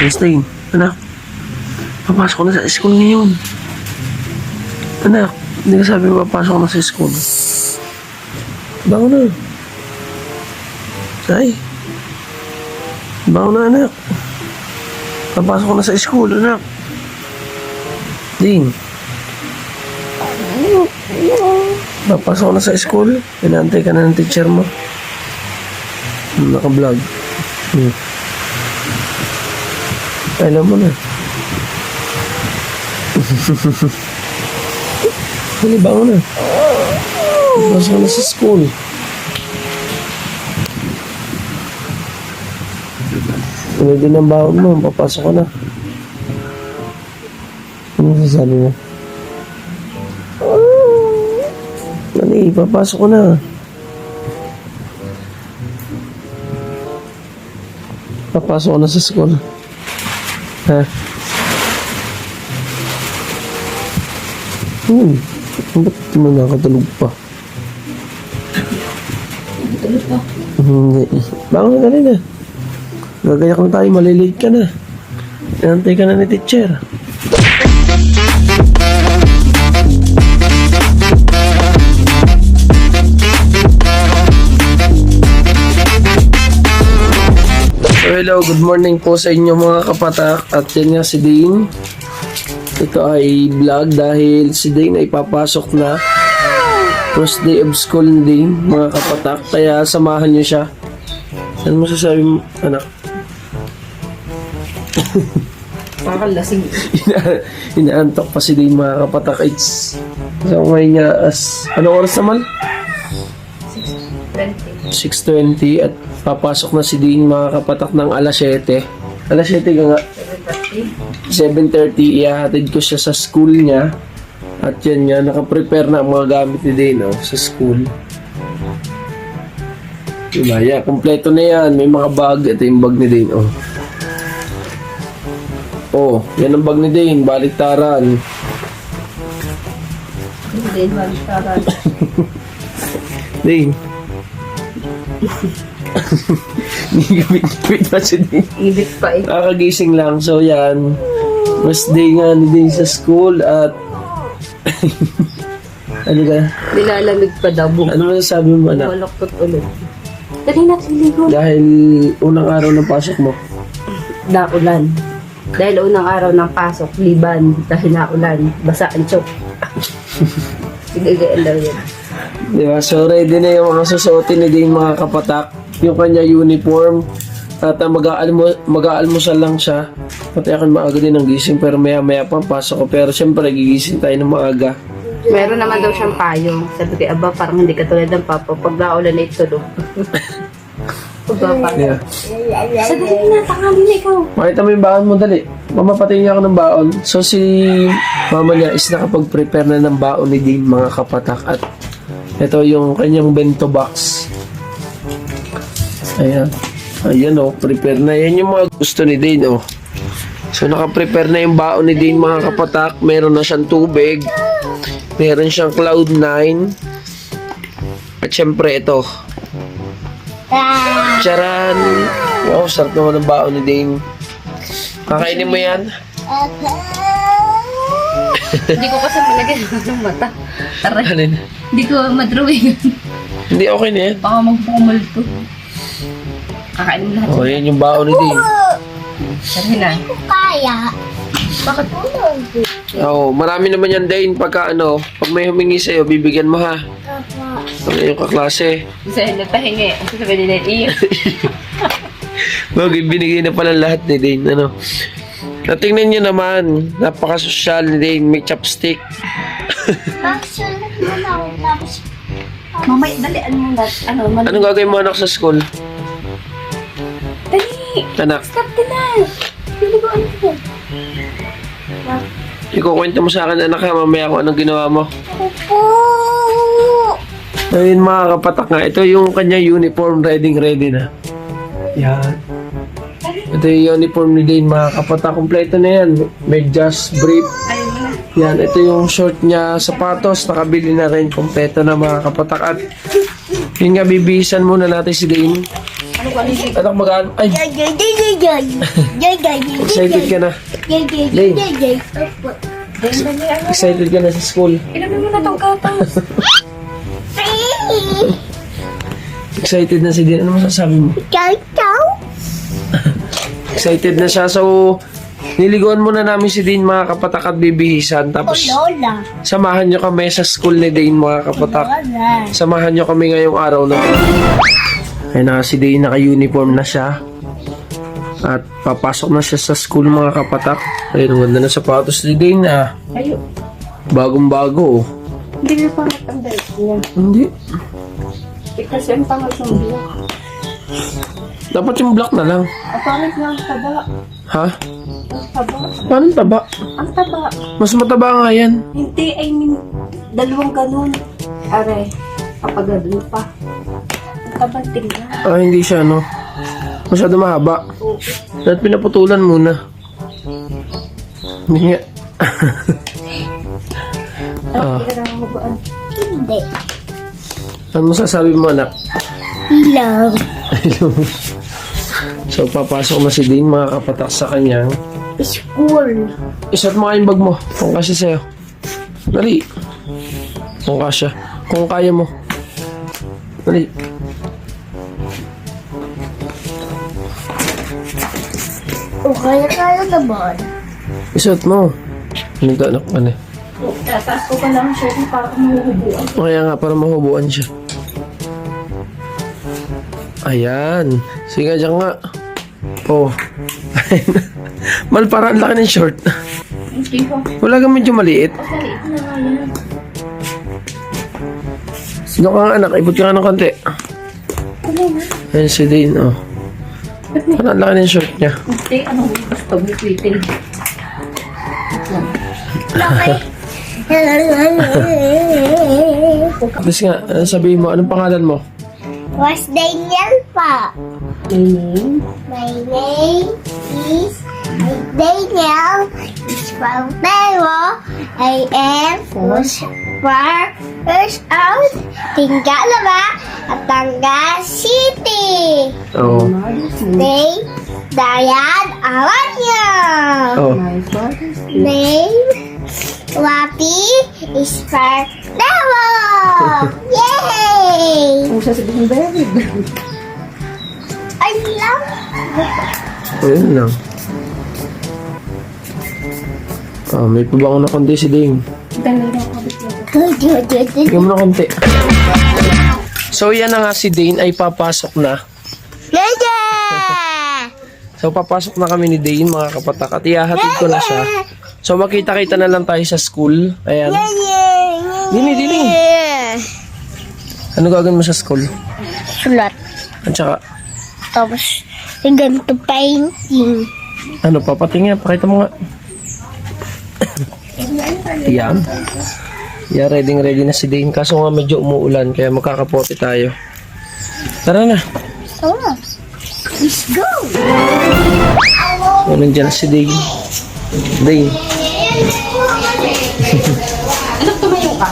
Einstein, anak. Papasok na sa school ngayon. Anak, hindi ka sabi papasok na sa school. Bango na. Ay. Bango na, anak. Papasok na sa school, anak. Ding. Papasok na sa school. Inaantay ka na ng teacher mo. Naka-vlog. Hmm. Alam mo na. Hali ba na? Papasok ka na sa school. Ano din ang baon mo? Papasok ka na. Ano sasabi mo? Nani, papasok ko na. Papasok ko na sa school. Ha? Hmm. Ba't mo nakatulog pa? Tulog pa. Hindi. Bangon ka rin ah. Gagayak na tayo, malilate ka na. Inantay ka na ni teacher. Hello, good morning po sa inyo mga kapatak at yan nga si Dane. Ito ay vlog dahil si Dane ay papasok na first day of school ni Dane mga kapatak kaya samahan niyo siya. Ano masasabi mo, anak? Kakalasing. Ina- Inaantok pa si Dane mga kapatak. It's so ngayon niya as ano oras naman? 20. 6.20 at papasok na si Dean mga kapatak ng alas 7. Alas 7 ka nga. 7.30. 7.30 ihahatid ko siya sa school niya. At yan nga, nakaprepare na ang mga gamit ni Dane oh, sa school. Diba? Yeah, kompleto na yan. May mga bag. Ito yung bag ni Dane. Oh. Oh, yan ang bag ni Dane. Baliktaran. Hindi, balik para. Dane. Ngipit-ngipit pa si Dane. Ibig pa eh. Kakagising lang. So, yan. First day nga ni Dane sa school at... ano ka? Nilalamig pa daw. Ano masasabi mo, anak? Malaktot ulit. Dali na, siligo. Dahil unang araw ng pasok mo. Naulan. Dahil unang araw ng pasok, liban. Dahil naulan. Basa ang chok. Daw yun. Di ba? So, ready na yung mga susuotin ni Dane mga kapatak. Yung kanya uniform. At uh, mag-aalmo, mag-aalmusal lang siya. Pati ako maaga din ang gising pero maya maya pa pasok ko. Pero syempre gigising tayo ng maaga. Meron naman daw siyang payong. Sabi ko, aba, parang hindi katulad ng papa. Pag naulan na itulog. Yeah. Sa dali na, tangali na ikaw. Makita mo yung baon mo, dali. Mamapatingin niya ako ng baon. So, si mama niya is nakapag-prepare na ng baon ni Dean, mga kapatak. At ito yung kanyang bento box. Ayan. Ayan, oh. Prepare na. Yan yung mga gusto ni Dean, oh. So, nakaprepare na yung baon ni Dean, mga kapatak. Meron na siyang tubig. Meron siyang Cloud9. At syempre, ito. Charan! Wow, sarap naman ang baon ni Dane. Kakainin mo yan? Hindi ko kasi malagyan ng mata. Taray. Hindi ko madrawing. Hindi, okay na yan. Baka magpukumulto. Kakain mo lahat. O, yan yung baon ni Dane. Sabi na. Kaya. Bakit? Oo, marami naman yan, Dane. Pagka ano, pag may humingi sa'yo, bibigyan mo ha. Papa. Ano yung kaklase? Isa na tahingi. Ang sasabihin nila, iyo. Bagay, binigay na pala lahat ni Dane. Ano? Natingnan nyo naman, napaka-social ni Dane. May chopstick. Na tapos Mamay, dali. Ano mo lahat? Ano? Mal- Anong gagawin mo anak sa school? Dali! Anak, Stop ka na! Dali ko ano ko? ikukwento mo sa akin anak ha, mamaya kung anong ginawa mo. Opo. Ayun mga kapatak nga, ito yung kanya uniform ready ready na. Yan. Ito yung uniform ni Dane mga kapatak. Kompleto na yan. May just brief. Yan, ito yung short niya, sapatos, nakabili na rin. Kompleto na mga kapatak. At yun nga, bibihisan muna natin si Dane. Ano? Anak, magaan. Ay, excited ka na. Opo. Excited ka na sa school. Ilamin mo na tong. Free. Excited na si Dean. Ano masasabi mo? Chow. Excited na siya. So, niliguan muna namin si Dean mga kapatak at bibihisan. Tapos, Lola. samahan nyo kami sa school ni Dean mga kapatak. Samahan nyo kami ngayong araw na Ay na si Dean naka-uniform na siya. At papasok na siya sa school mga kapatak. Ayun, ganda na sapatos ni Dean ah. Ayo. Bagong bago oh. Hindi na pangit ang belt niya. Hindi. Kasi ang pangit ng black. Dapat yung black na lang. Ang pangit ng taba. Ha? Ang taba. Paano taba? Ang taba. Mas mataba nga yan. Hindi, I mean, dalawang ganun. Are, kapag ganun pa. Ang taba tingnan. Ah, hindi siya no. Masyado mahaba. Oo. Dapat pinaputulan muna. Hindi nga. Ah. Hindi. Ano masasabi mo anak? Love. so papasok na si Dean mga kapatak sa kanyang School. Isot mo kayong bag mo. Kung kasi sa'yo. Dali. Kung kasya. Kung kaya mo. Dali. O kaya kaya naman. Isot mo. Ano to anak? Ano? Oh, tataas ko pa lang ang shirt para mahuhubuan. Kaya nga para mahubuan siya. Ayan. Sige dyan nga. Oh. Mal, parang ang laki ng short. Hindi ko. Wala kang medyo maliit. Pasaliit na nga yan. Sino ka nga anak? Ibot ka nga ng konti. Ano na? Ayan si Dean, oh. Parang ang laki ng short niya. Hindi, ano gusto mo tweeting? Okay. Tapos nga, sabihin mo? Anong pangalan mo? What's Daniel pa? Meaning? My name is Daniel. It's from Taiwan. I am first first out Tingalaba at Tanga City. Oh. Name Dayan Aranya. Oh. My father's Name Wapi is from Taiwan. Yay! Kung sasabihin very good. Ayun lang. Ah, may pabango na konti si Ding. Bigyan mo na konti. So, yan na nga si Dane ay papasok na. So, papasok na kami ni Dane, mga kapatak. At ihahatid ko na siya. So, makita-kita na lang tayo sa school. Ayan. Dini, dini. Ano gagawin mo sa school? Sulat. At saka, Tapos, ganito painting. ano, papatingin. Pakita mo nga. Yan. Yeah, ready ready na si Dane. Kaso nga medyo umuulan, kaya magkakapote tayo. Tara na. Oh, let's go! So, nandiyan na si Dane. Dane. Anak, tumayo ka.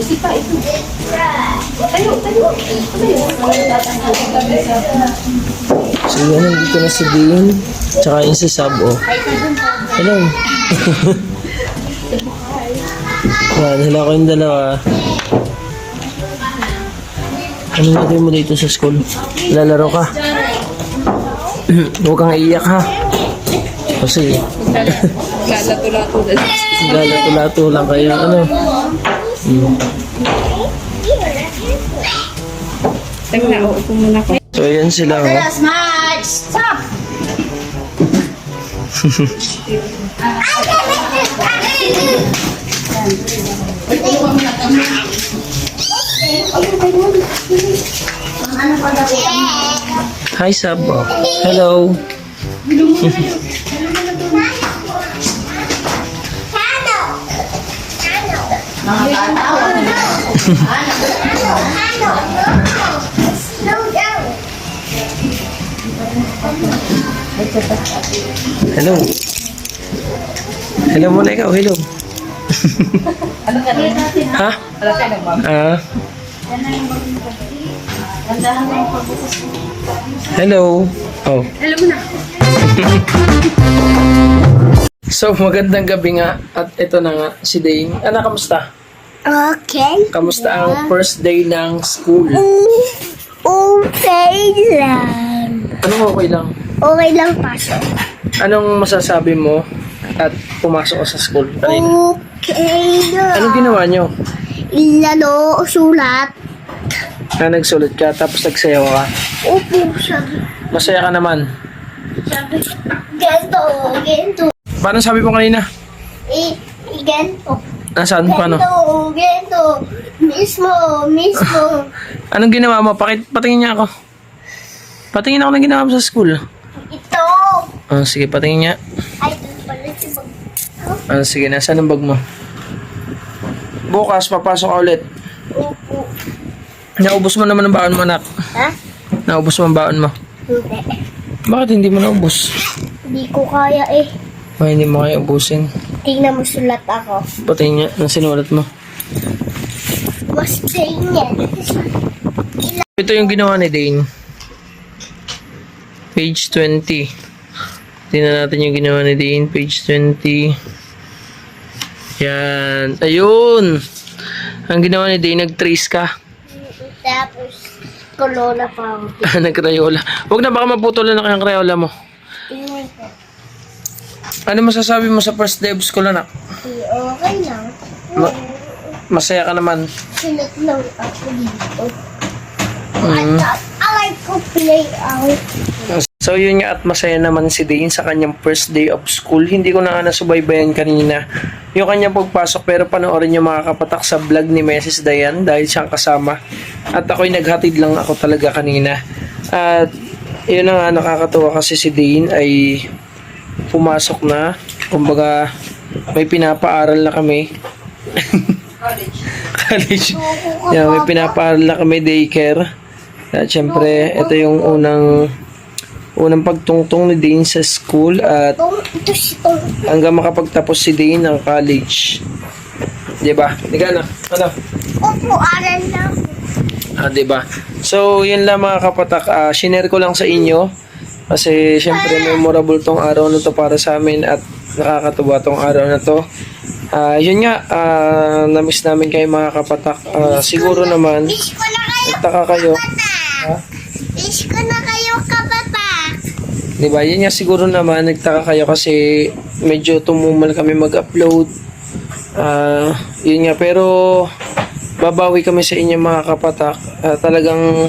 Isi pa, ito. Tayo, tayo. So yan, nandito na si Dean. Tsaka yung si Sab, oh. Hello. Yan, hello ko yung dalawa. Anong gagawin mo dito sa school? Lalaro ka? Huwag kang iiyak ha. Kasi Lalato-lato na. lalato-lato lang kayo. Ano? Tayo na, uupo muna ko. So yan sila, oh. Smart! Stop! Hi, Sab. Oh. Hello. Hello. Hello muna ikaw. Hello. Ano ka rin? Ha? Wala ka nang ma'am. Ah, hello. Oh. Mo na. So, magandang gabi nga. At ito na nga, si Dane. Anak, kamusta? Okay. Kamusta ang first day ng school? Okay lang. Anong okay lang? Okay lang pasok. Anong masasabi mo at pumasok ka sa school kanina? Okay lang. Anong ginawa nyo? Ilano, sulat. Na nagsulat ka tapos nagsayaw ka. Opo, sabi. Masaya ka naman. Sabi. Ganto, ganto. Paano sabi mo kanina? I ganto. Nasaan? Paano? Ganto, ganto. Mismo, mismo. Anong ginawa mo? Pakit, patingin niya ako. Patingin ako ng ginawa mo sa school. Ito. Ah, sige, patingin niya. Ay, ito pala si Bag. Ah, sige, nasaan ang bag mo? Bukas, papasok ka ulit. Opo. Naubos mo naman ang baon mo, anak. Ha? Naubos mo ang baon mo. Hindi. Bakit hindi mo naubos? Hindi ko kaya eh. Ay, hindi mo kaya ubusin. Tingnan mo sulat ako. Patingin niya, ang sinulat mo. Mas ganyan. Ito yung ginawa ni Dane. Page 20. Tingnan natin yung ginawa ni Dane. Page 20. Yan. Ayun! Ang ginawa ni Dane, nag-trace ka. Tapos, kolona pa ako. Nag-crayola. Huwag na baka maputulan na kayang crayola mo. Ano masasabi mo sa first day of school, anak? Eh, Okay lang. Ma- masaya ka naman. Sulat lang ako dito. Mm. At alay ko play out. So yun nga at masaya naman si Dane sa kanyang first day of school. Hindi ko na nga nasubaybayan kanina yung kanyang pagpasok pero panoorin yung mga kapatak sa vlog ni Mrs. Dayan dahil siyang kasama. At ako'y naghatid lang ako talaga kanina. At yun na nga nakakatuwa kasi si Dane ay pumasok na. Kumbaga may pinapaaral na kami. College. Yeah, may pinapaaral na kami daycare. At syempre, ito yung unang unang pagtungtong ni Dane sa school at hanggang makapagtapos si Dane ng college. 'Di ba? Di ka na. Ano? Opo, aral lang. Ah, 'di ba? So, yun lang mga kapatak, ah, shinare ko lang sa inyo kasi syempre memorable tong araw na to para sa amin at nakakatuwa tong araw na to. Ah, yun nga, ah, na-miss namin kayo mga kapatak. Ah, siguro naman, nagtaka kayo. Ha? Wish ko na kayo, kabata. Di ba? Yun nga siguro naman, nagtaka kayo kasi medyo tumumal kami mag-upload. Ah, yun nga, pero babawi kami sa inyo mga kapatak. Ah, talagang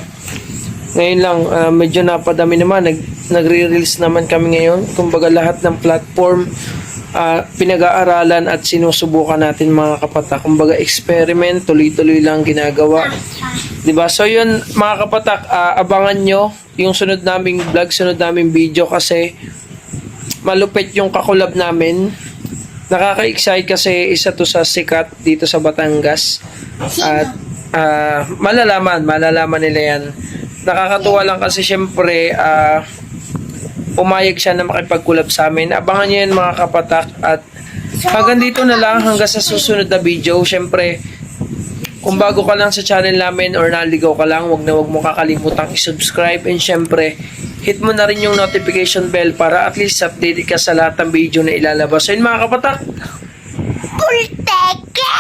ngayon lang, ah, medyo napadami naman. Nag, nagre-release naman kami ngayon. Kumbaga lahat ng platform ah, pinag-aaralan at sinusubukan natin mga kapatak. Kumbaga experiment, tuloy-tuloy lang ginagawa. 'Di ba? So 'yun mga kapatak, ah, abangan nyo yung sunod naming vlog, sunod naming video kasi malupit yung kakulab namin. Nakaka-excite kasi isa to sa sikat dito sa Batangas. At ah, malalaman, malalaman nila yan. Nakakatuwa lang kasi syempre ah, umayag siya na makipagkulab sa amin. Abangan nyo yan mga kapatak at hanggang dito na lang hanggang sa susunod na video. Syempre, kung bago ka lang sa channel namin or naligaw ka lang, wag na wag mo kakalimutang i-subscribe and syempre, hit mo na rin yung notification bell para at least update ka sa lahat ng video na ilalabas. So yun mga kapatak, Ulteke!